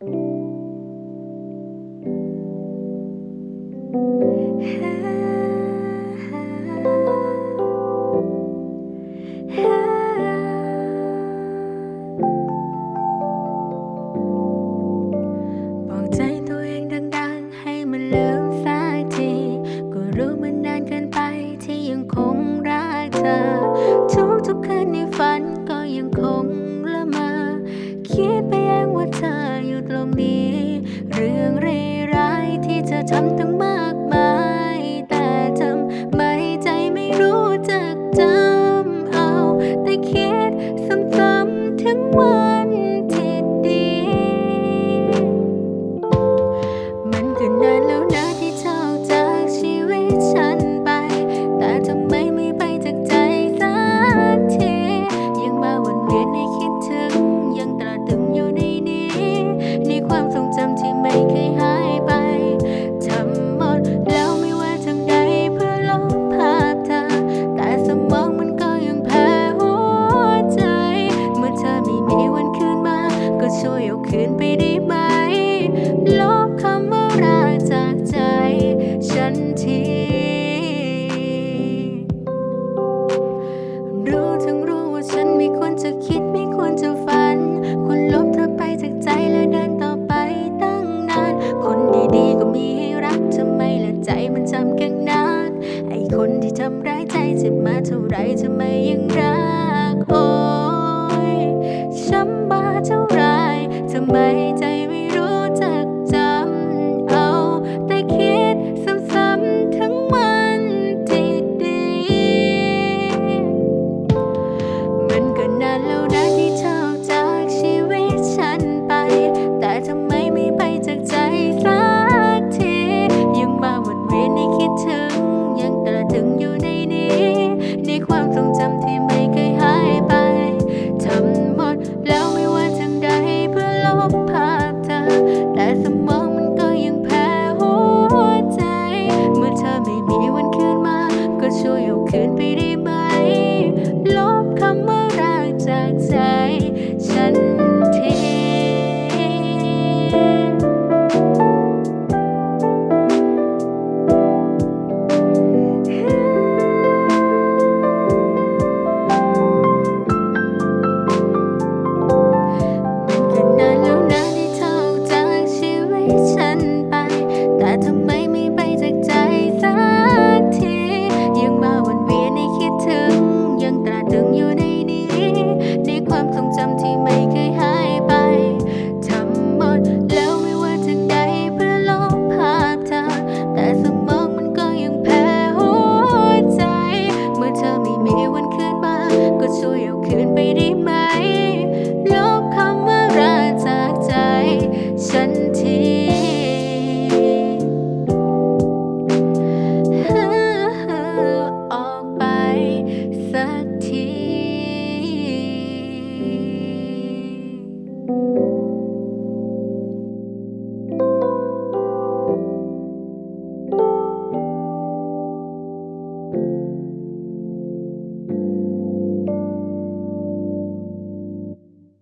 Hey. เท่าไรจะไม่ยังรักโอ้ยช้ำมาเท่าไรทำไมจะ so you can be demanding.